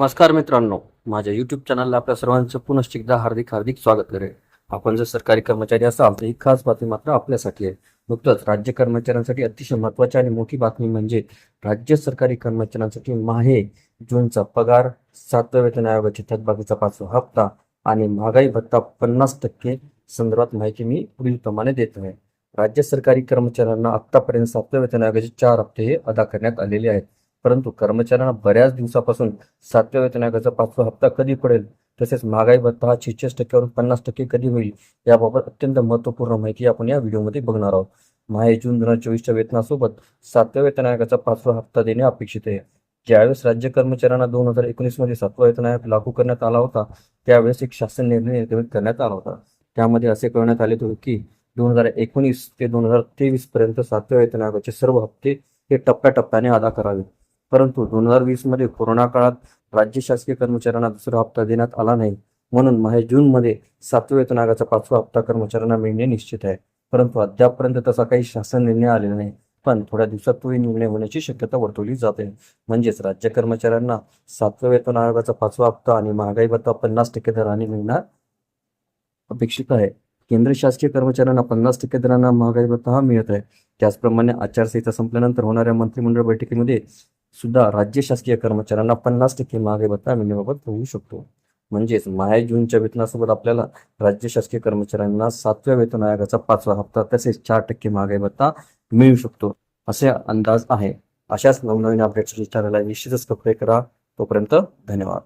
नमस्कार मित्रांनो. माझ्या युट्यूब चॅनलला आपल्या सर्वांचं पुनश्च एकदा हार्दिक हार्दिक स्वागत करेल आपण जर सरकारी कर्मचारी असाल तर ही खास बातमी मात्र आपल्यासाठी आहे. नुकतंच राज्य कर्मचाऱ्यांसाठी अतिशय महत्वाची आणि मोठी बातमी म्हणजे राज्य सरकारी कर्मचाऱ्यांसाठी माहे जूनचा पगार सातव्या वेतन आयोगाची थकबाकीचा पाचवा हप्ता आणि महागाई भत्ता पन्नास टक्के संदर्भात माहिती मी पुढील प्रमाणे देत आहे. राज्य सरकारी कर्मचाऱ्यांना आतापर्यंत सातव्या वेतन आयोगाचे चार हप्ते हे अदा करण्यात आलेले आहेत. परंतु कर्मचाऱ्यांना बऱ्याच दिवसापासून सातव्या वेतन आयोगाचा पाचवा हप्ता कधी पडेल? तसेच महागाई भत्ता हा छत्तीस टक्क्यावरून पन्नास टक्के कधी होईल याबाबत अत्यंत महत्त्वपूर्ण माहिती आपण या व्हिडिओमध्ये बघणार आहोत. माहे जून दोन हजार चोवीसच्या वेतनासोबत सातव्या वेतन आयोगाचा पाचवा हप्ता देणे अपेक्षित आहे. ज्यावेळेस राज्य कर्मचाऱ्यांना दोन हजार एकोणीसमध्ये सातवा वेतन आयोग लागू करण्यात आला होता त्यावेळेस एक शासन निर्णय निर्गमित करण्यात आला होता. त्यामध्ये असे कळवण्यात आले होते की दोन हजार एकोणीस ते दोन हजार तेवीस पर्यंत सातव्या वेतन आयोगाचे सर्व हप्ते हे टप्प्याटप्प्याने अदा करावे परंतु दोन हजार वीसमध्ये कोरोना काळात राज्य शासकीय कर्मचाऱ्यांना दुसरा हप्ता देण्यात आला नाही. म्हणून माहे जून मध्ये सातव्या वेतन आयोगाचा पाचवा हप्ता कर्मचाऱ्यांना मिळणे निश्चित आहे. परंतु अद्यापपर्यंत तसा काही शासन निर्णय आलेला नाही. पण थोड्या दिवसात तोही निर्णय होण्याची शक्यता वर्तवली जाते. म्हणजेच राज्य कर्मचाऱ्यांना सातव्या वेतन आयोगाचा पाचवा हप्ता आणि महागाई भत्ता पन्नास टक्के दराने मिळणार अपेक्षित आहे. केंद्र शासकीय कर्मचाऱ्यांना पन्नास टक्के दरांना महागाई भत्ता हा मिळत आहे. त्याचप्रमाणे आचारसंहिता संपल्यानंतर होणाऱ्या मंत्रिमंडळ बैठकीमध्ये सुद्धा राज्य शासकीय कर्मचाऱ्यांना पन्नास टक्के महागाई भत्ता मिळण्याबाबत होऊ शकतो. म्हणजेच माय जूनच्या वेतनासोबत आपल्याला राज्य शासकीय कर्मचाऱ्यांना सातव्या वेतन आयोगाचा पाचवा हप्ता तसेच चार टक्के महागाई भत्ता मिळू शकतो असे अंदाज आहे. अशाच नवनवीन अपडेट्ससाठी चॅनलला निश्चितच सबस्क्राईब करा. तोपर्यंत धन्यवाद.